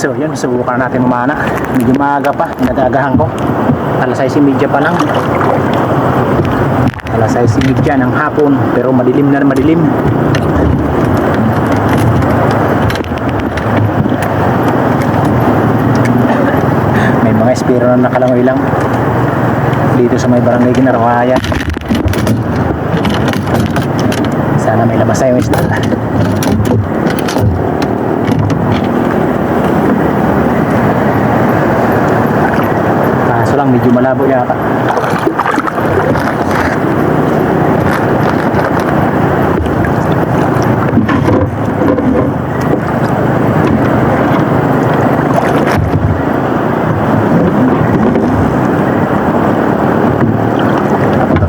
So yun, subukan natin mamana. Medyo maaga pa, nagagahan ko. Alas 6.30 pa lang. Alas 6.30 ng hapon, pero madilim na madilim. May mga espiro na nakalangoy lang dito sa may barangay Ginarwaya. Sana may labas tayo isda. medyo malabo yata.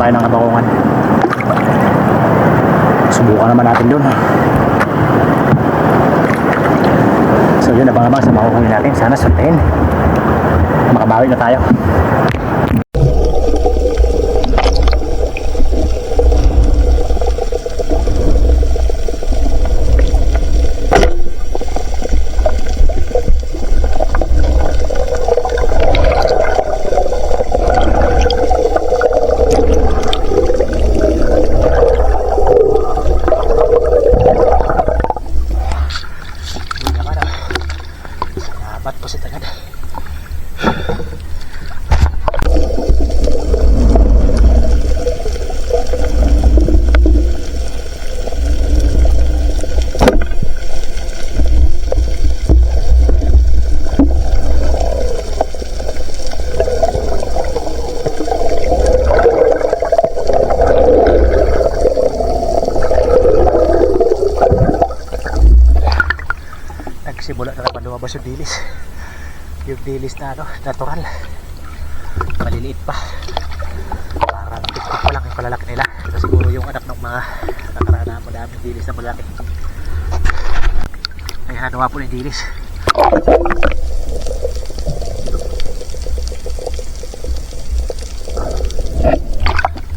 Tayo ng kabakongan subukan naman natin doon so yun abang-abang sa makukunin natin. Sana sa 10 Bawi na tayo. Yung dilis. Yung dilis na ano, natural. Maliliit pa. Parang tiktik pa lang yung palalaki nila. Ito siguro yung anak ng mga nakaraan na madaming dilis na malaki. Ay hanawa po yung dilis.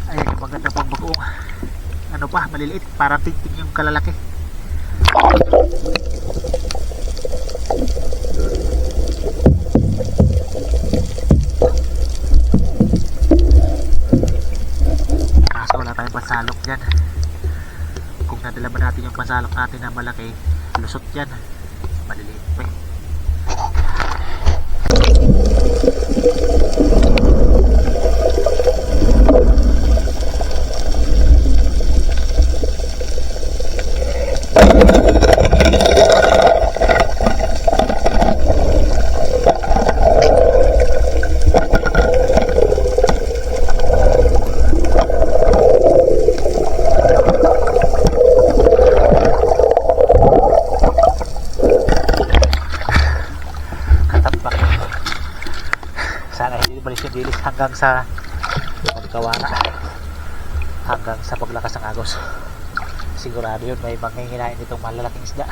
Ay maganda pang bagoong ano pa maliliit. Parang tiktik yung kalalaki kaso wala tayong pansalok dyan kung nadala ba natin yung pansalok natin na malaki lusot yan maliliit pa eh. katapak sana hindi balik yung dilis hanggang sa pagkawara hanggang sa paglakas ng agos. Sigurado yun may manghihinain itong malalaking isda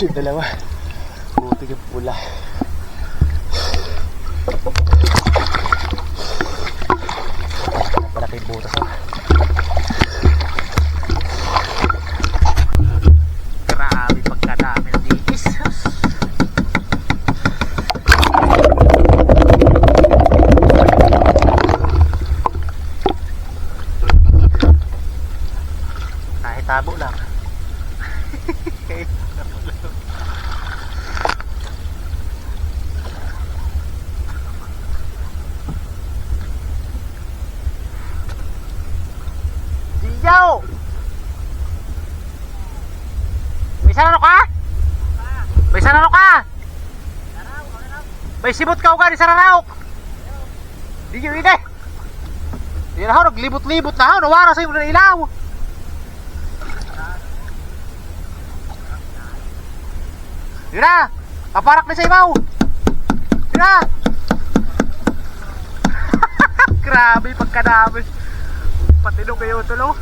ฉีดไปแล้วอะ May sarano ka? May sarano ka? May sibot ka uga ni saranaok. Di yun ide. Di na ako, naglibot-libot na ako. Nawara sa iyo na ilaw. Yun na! Kaparak na sa ibaw! Yun na! Grabe pagkadami. Patino kayo tulo.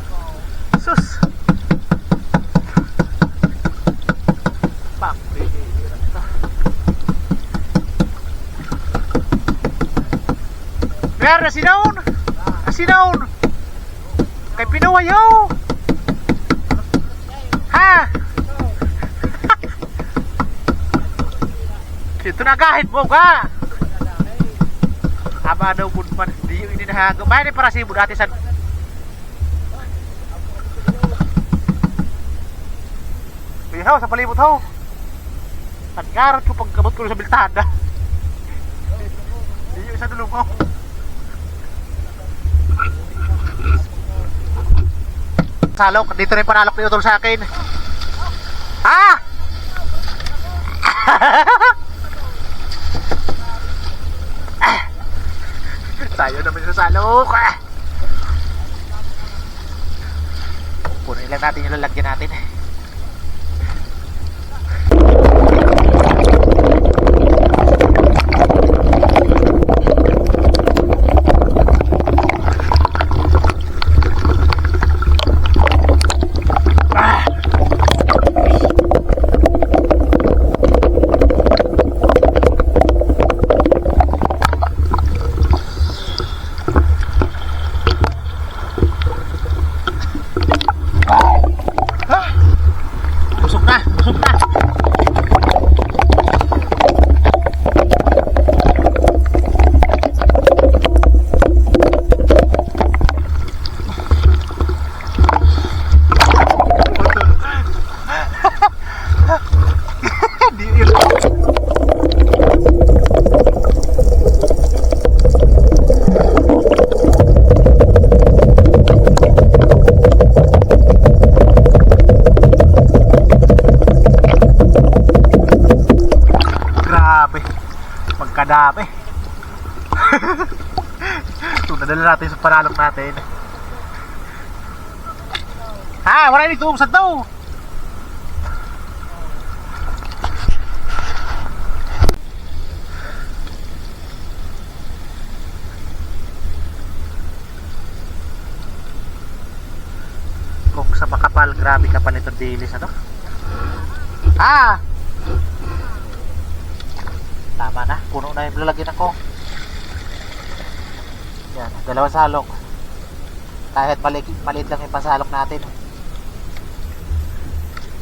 Sus! Pak, bihira to. Mer, nasinaon! Nasinaon! Kay pinuwayo! Ha? Ito na kahit mo ka! Aba daw po man, di yung ininahago. Bayan para sibo dati sa... Pihaw, sa palibot ho. Nagkarat ko pagkabot ko sa biltada. Di yung isa dulong ko. Salok, dito na yung panalok ni Utol sa akin. Ha? Tayo naman sa salok. Ah. Punin lang natin yung lalagyan natin. Ha, wala nito umsad daw. Kung sa makapal, grabe kapal nito dilis, ano? Ah! Tama na, puno na yung lalagyan ako. Yan, dalawang salok. Kahit maliit, maliit lang yung pasalok natin.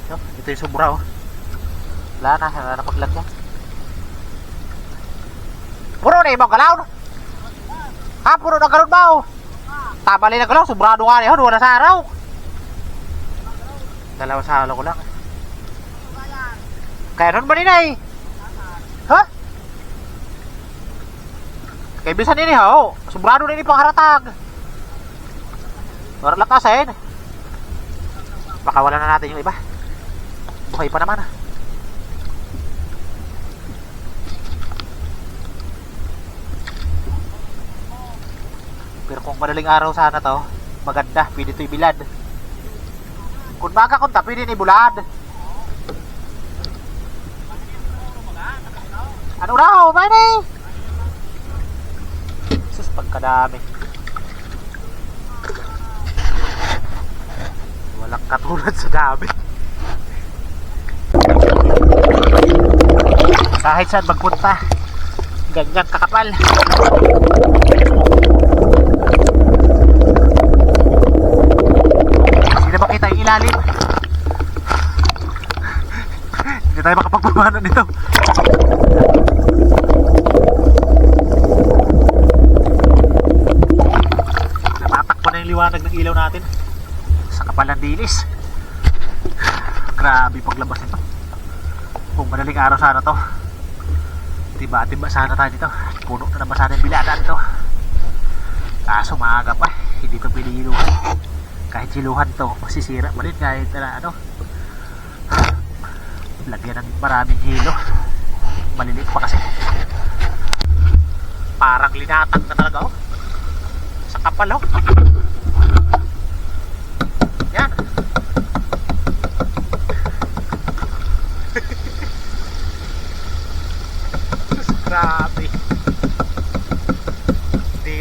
Yo, ito yung sobra oh. Wala na, wala na paglagyan. Puro na ibang galaw. Ha, puro na galon ba oh? Tama na galaw, sobrado nga niya, duwa na sa araw. Dalawang salok ko lang. Kaya nun ba nila eh? Ha? Kay bisan ini ho, sobrado na ini pangharatag. Para lakasin. Baka wala na natin yung iba. Buhay pa naman ah. Pero kung madaling araw sana to, maganda, pwede ito ibilad. Kung baga kung pwede ni bulad. Ano raw, Manny? Sus, pagkadami. Walang katulad sa dami. Kahit saan magpunta. Ganyan kakapal. Hindi na makita yung ilalim. Hindi tayo makapagpamanan nito. Natatakpan na yung liwanag ng ilaw natin. Sa kapal ng dilis. Grabe paglabas nito. Kung madaling araw sana to. Tiba-tiba sana tayo dito. Puno na naman sana yung bilada nito. Kaso maaga pa. Hindi to piniluhan. Kahit siluhan to, masisira mo rin kahit na ano. Lagyan ng maraming hilo. Maliliit pa kasi. Parang linatag na talaga oh. Sa kapal oh. Yan. Sus, Grabe.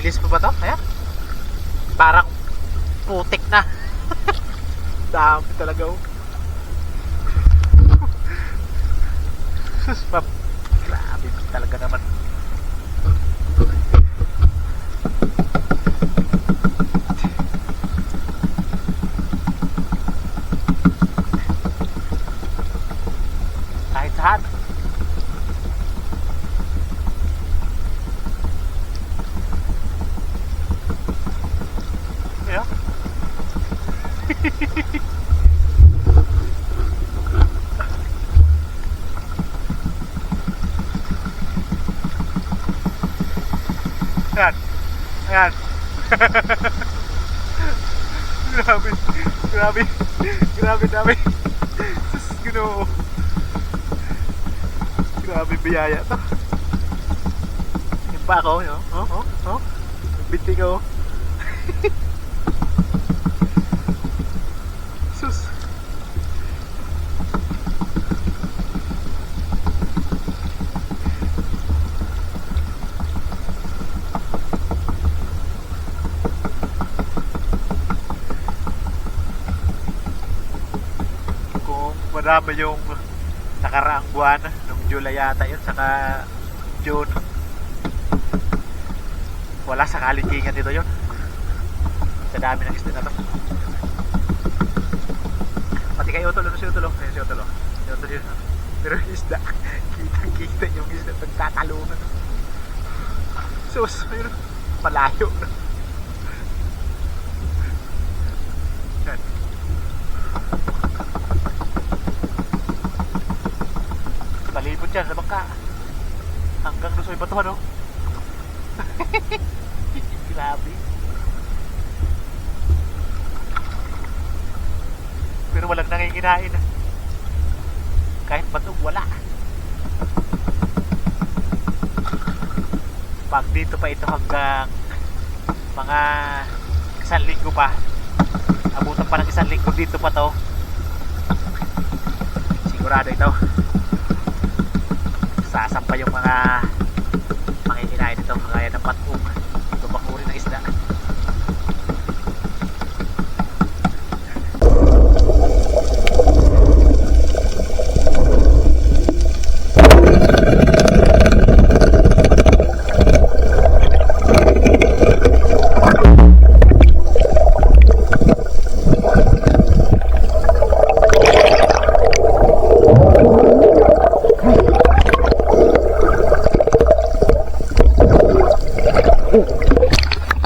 Dilis pa ba to? Ayan. Parang putik na. Dami talaga oh. Sus. Grabe talaga naman. Kahit saan. Yeah. Ayan. Ayan. grabe. Grabe. Grabe, grabe. Sus, ginoo. Grabe biyaya to. Yung pa ako, no? Oh, oh, oh. Binti ko. Sus. Kung marami yung nakaraang buwan, nung July yata yun, saka June. Wala sa kalikingan dito yun. Sa dami ng isda na to. Pati kayo tulo na si Utulo. Ayun si Utulo. Si yun. Pero isda, kitang kita yung isda pagtatalungan. Sus, ayun. Malayo na. Yan. Bangka. Hanggang doon sa may batuhan, no? Grabe. Pero walang nanginginain. Kahit batog, wala. Pag dito pa ito hanggang mga isang linggo pa. Abutan pa ng isang linggo dito pa to. Sigurado ito. Sasampa yung mga manginginain ito kagaya ng patong. Ito bang uri ng isda.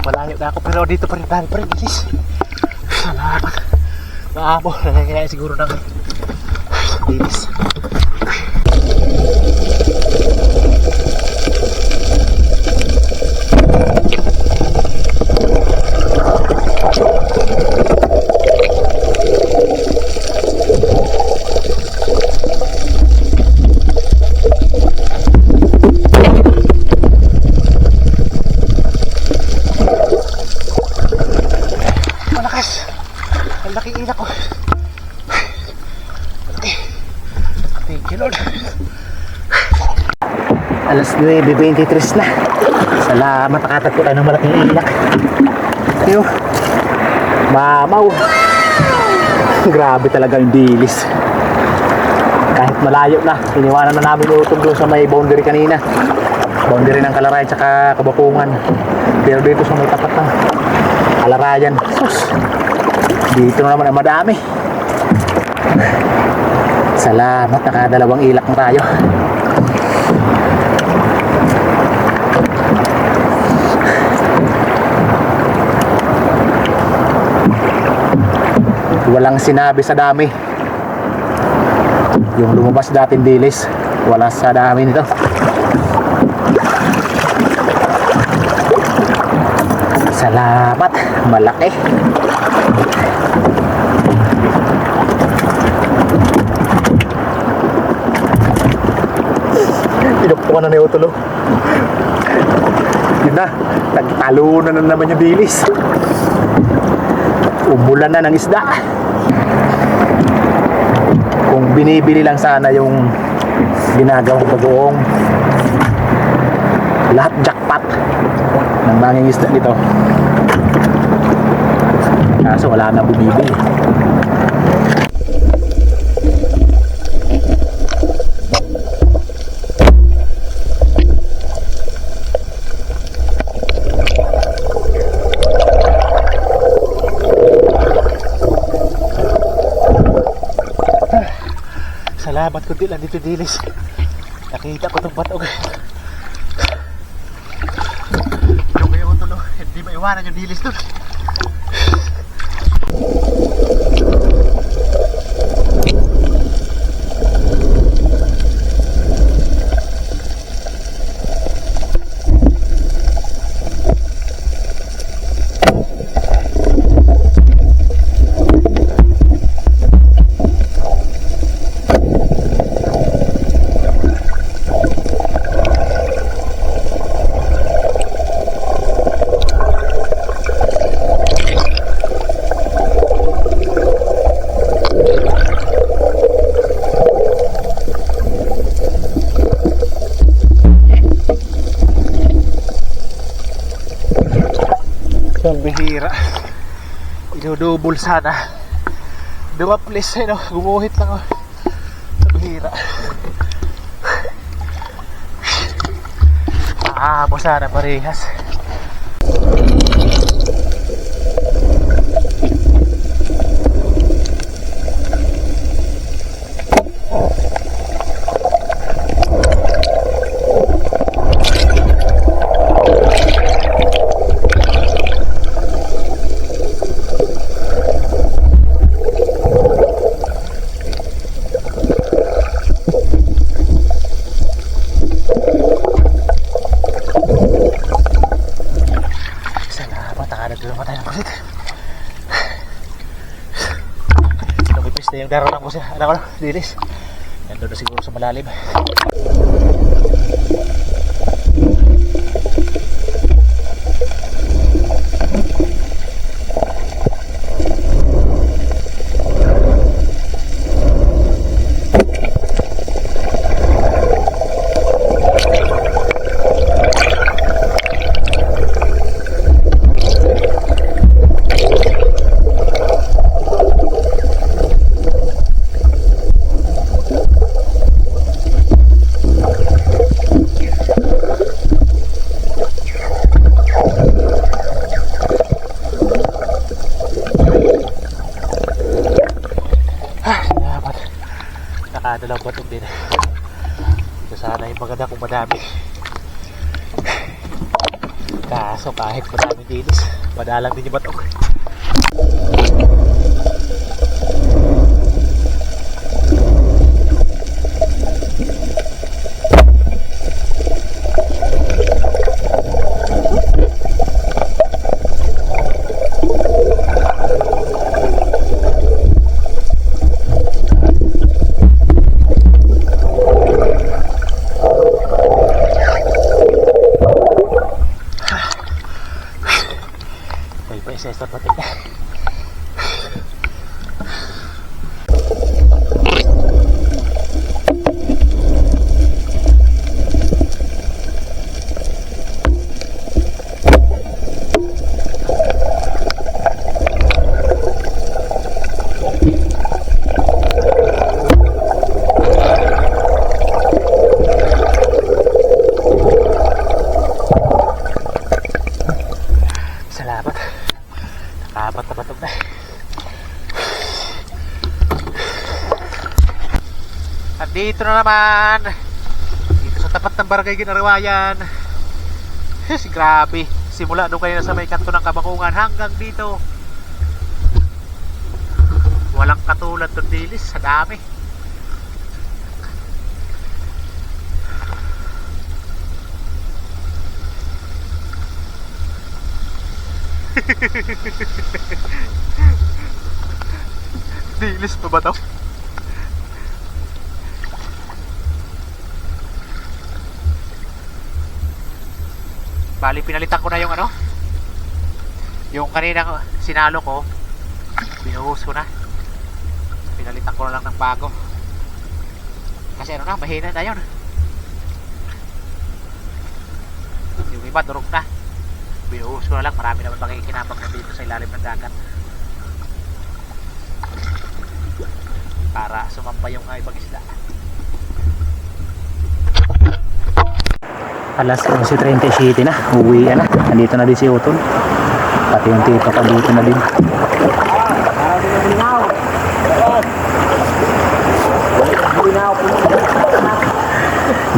Malayo na ako pero dito pa rin dami pa rin guys. Salamat. Maamo, nakakaya siguro ng Thank you Lord. Alas 9.23 na. Salamat nakatagpo tayo ng malaking ilak. Yo. Mamaw. Grabe talaga yung dilis. Kahit malayo na. Iniwanan na namin utog doon sa may boundary kanina. Boundary ng Kalarayan tsaka Kabakungan. Pero dito sa may tapat ng Kalarayan. Sus! Dito na naman ang madami. Salamat, nakadalawang ilak na tayo. Walang sinabi sa dami. Yung lumabas dating dilis, wala sa dami nito. Salamat, malaki. Pinukpukan na ni Utulo. Yun na, nagtalo na, na naman yung dilis. Umulan na ng isda. Kung binibili lang sana yung ginagawang bagoong lahat jackpot ng manging isda nito. Kaso wala na bumibili. Salamat kundi lang dito dilis. Nakita ko itong batog. Yung kayo tulo, hindi maiwanan yung dilis doon. Ang bihira. Inudubol sana. Duma please, eh, no? Gumuhit lang ako. Ang bihira. Ah, mo sana parehas. Salamat, nakadagdag naman tayo ng pusit. Lumipis na ng pusit. Ano ko, dilis. Nandun na siguro sa malalim. Tapat na batog na. At dito na naman. Dito sa tapat ng barangay Ginarawayan. Yes, grabe. Simula doon kayo sa may kanto ng Kabakungan hanggang dito. Walang katulad doon dilis. Sa dami. Dilis pa ba to? Bali, pinalitan ko na yung ano? Yung kaninang sinalo ko. Binuhos ko na. Pinalitan ko na lang ng bago. Kasi ano na, mahina na yun. Yung iba, durog na Binuhos ko na lang, marami naman makikinabang na dito sa ilalim ng dagat. Para sumampa yung ibang isda alas 11.37 na uwi na. Nandito na din si Utol pati yung tito pa dito na din.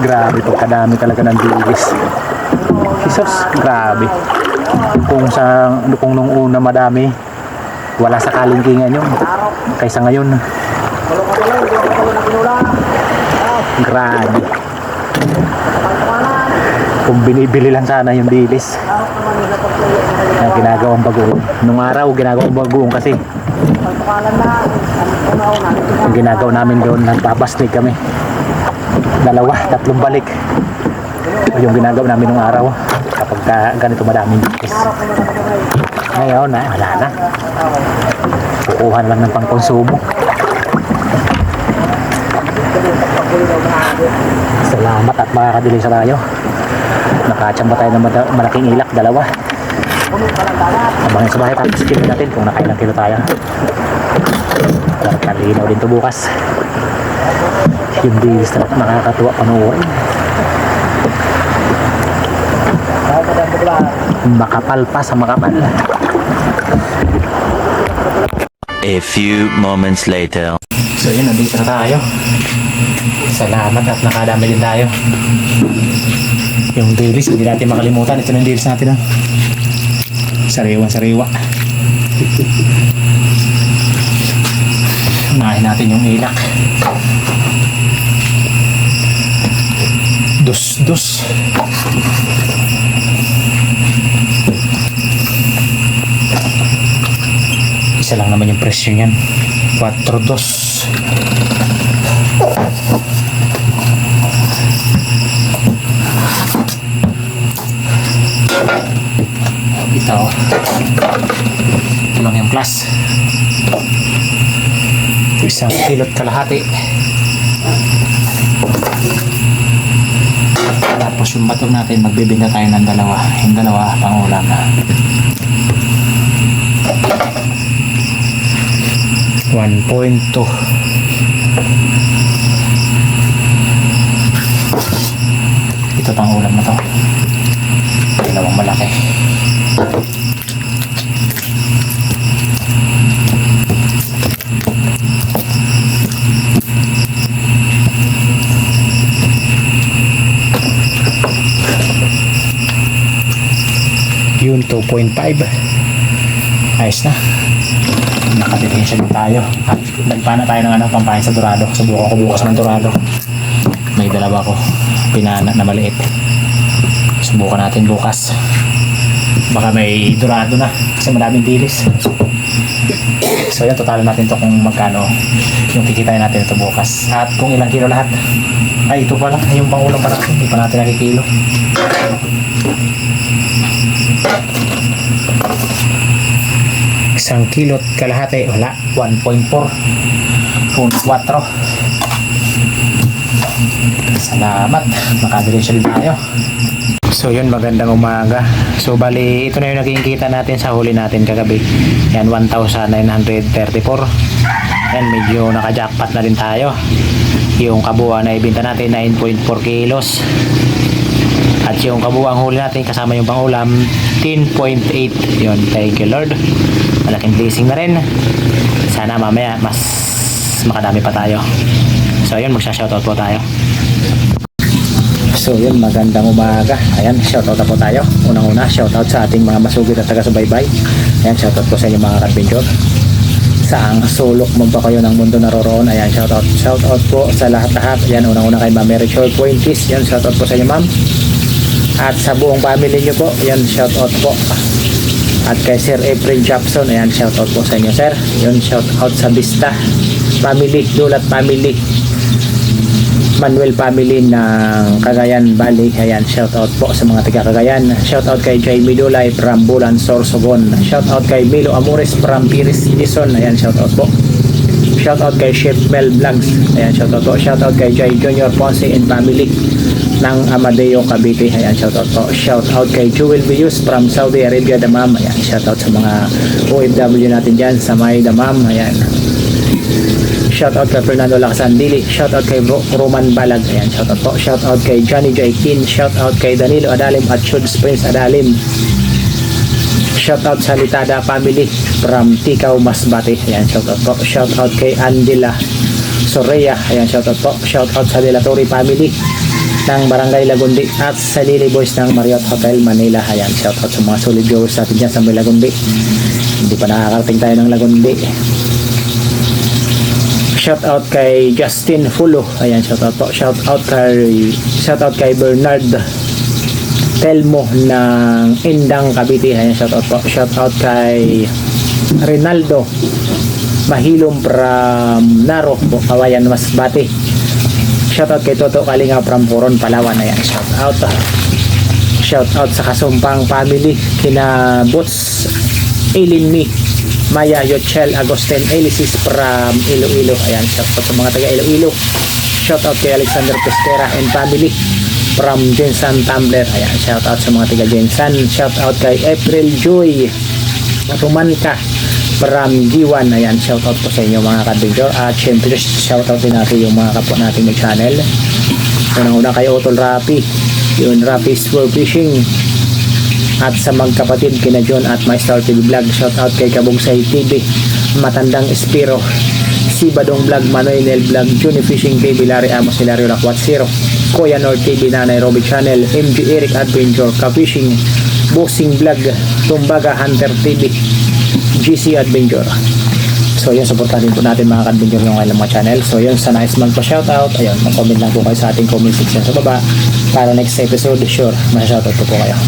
Grabe pagkadami talaga ng dilis Jesus grabe kung sa kung nung una madami wala sa kalingkingan yun kaysa ngayon. Grabe. Kung binibili lang sana yung dilis. Na ginagawang bagoong. Nung araw ginagawang bagoong kasi. Yung ginagawa namin doon nagpapasnig kami. Dalawa, tatlong balik. Yung ginagawa namin nung araw kapag ka, ganito madaming dilis ngayon na, wala na. Kukuha lang ng pangkonsumo. Salamat at makakadili sa tayo. Nakachamba tayo ng malaking ilak dalawa. Abangin sa bahay tapos kilo natin kung nakailang kilo tayo. Kalinaw din to bukas. Yung dilis na nakakatuwa panoorin makapal pa sa makapal A few moments later. so yun nandito na tayo. Salamat at nakadami din tayo. Yung dilis hindi natin makalimutan. Ito na yung dilis natin ah. sariwa sariwa. Unahin natin yung ilak. Dos dos isa lang naman yung presyo niyan. 4 dos ito. Ito lang yung plus isang kilot kalahati. Tapos yung bato natin magbibinda tayo ng dalawa. Yung dalawa pang ulam 1.2 ito pang ulam na to. Dalawang malaki. Yun 2.5 ayos na nakadetensya din tayo. At nagpana tayo ng ano, pampain sa Dorado. Subukan ko bukas ng Dorado. May dalawa ko. Pinana na maliit. Subukan natin bukas. Baka may Dorado na kasi maraming dilis. So yan total natin to kung magkano yung kikitain natin ito bukas. At kung ilang kilo lahat. Ay ito pala. Yung pangulang pala. Hindi pa natin nakikilo isang kilot kalahati wala. 1.4 4 salamat. Makadiretso din tayo. So yun magandang umaga. So bali ito na yung naging kita natin sa huli natin kagabi. Yan 1,934 yan medyo naka-jackpot na rin tayo. Yung kabuuan na ibenta natin 9.4 kilos At yung kabuang huli natin kasama yung pangulam 10.8 yun thank you Lord malaking blessing na rin sana mamaya mas makadami pa tayo so yun magsha-shoutout po tayo So yun, magandang umaga. Ayan, shoutout na po tayo. Unang-una, shoutout sa ating mga masugid at taga-subaybay. Ayan, shoutout po sa inyo mga adventure. Saang sulok mo ba kayo ng mundo naroroon? Ayan, shoutout. Shoutout po sa lahat-lahat. Ayan, unang-una kay Ma'am Mary Choi Pointis. Ayan, shoutout po sa inyo ma'am. At sa buong family nyo po, ayan, shoutout po. At kay Sir April Jackson, ayan, shoutout po sa inyo sir. Yun, shoutout sa Vista family, Dulat family. Manuel family ng Cagayan Valley. Ayan, shout out po sa mga taga Cagayan. Shout out kay Jamie Dulay from Bulan, Sorsogon. Shout out kay Milo Amores from Piris, Edison. Ayan, shout out po. Shout out kay Chef Mel Vlogs. Ayan, shout out po. Shout out kay Jay Junior Ponce and family ng Amadeo Cavite. Ayan, shout out po. Shout out kay Jewel Bius from Saudi Arabia, Damam. Ayan, shout out sa mga OFW natin dyan sa May Damam. Ayan. Shout out kay Fernando Lacsandili. Shout out kay Ro- Roman Balag. Ayan, shout out po. Shout out kay Johnny J. Kin. Shout out kay Danilo Adalim at Chuds Prince Adalim. Shout out sa Litada family from Tikaw Masbate. Ayan, shout out po. Shout out kay Andila Soreya. Ayan, shout out po. Shout out sa Delatori family ng Barangay Lagundi at sa Lily Boys ng Marriott Hotel Manila. Ayan, shout out sa mga solid viewers natin dyan sa Lagundi. Hindi pa nakakarating tayo ng Lagundi. Shout out kay Justin Fulo. Ayan, shout out po. Shout out kay shout out kay Bernard Telmo ng Indang Cavite. Ayan, shout out po. Shout out kay Rinaldo Mahilom from Naro, Kawayan Masbate. Shout out kay Toto Kalinga from Coron, Palawan. Ayan, shout out. Shout out sa Kasumpang family kina Boots Eileen Me Maya Yochel Agustin Elisis from Iloilo. Ayan, shout out sa mga taga Iloilo. Shout out kay Alexander Pesquera and family from Jensan Tumbler. Ayan, shout out sa mga taga Jensan. Shout out kay April Joy Rumanka from G1. Ayan, shout out po sa inyo mga kadbidyo. At syempre, shout out din natin yung mga kapwa nating may channel. Unang-una kay Otol Rapi. Yun, Rapi Swirl Fishing at sa magkapatid kina John at My Star TV Vlog shout out kay Kabugsay TV Matandang Espiro si Badong Vlog Manuel Vlog Juni Fishing TV Larry Amos Hilario Lakwat Zero Kuya Nord TV Nanay Robbie Channel MG Eric Adventure Ka-Fishing Bossing Vlog Tumbaga Hunter TV GC Adventure So yun, supportahan din po natin mga kadbidyo yung kailang mga channel. So yun, sa nice magpa-shoutout, ayun, mag-comment lang po kayo sa ating comment section sa baba para next episode, sure, ma-shoutout ko po kayo.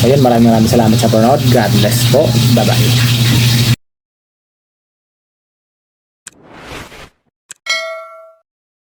So yun, maraming maraming salamat sa panonood. God bless po. Bye-bye.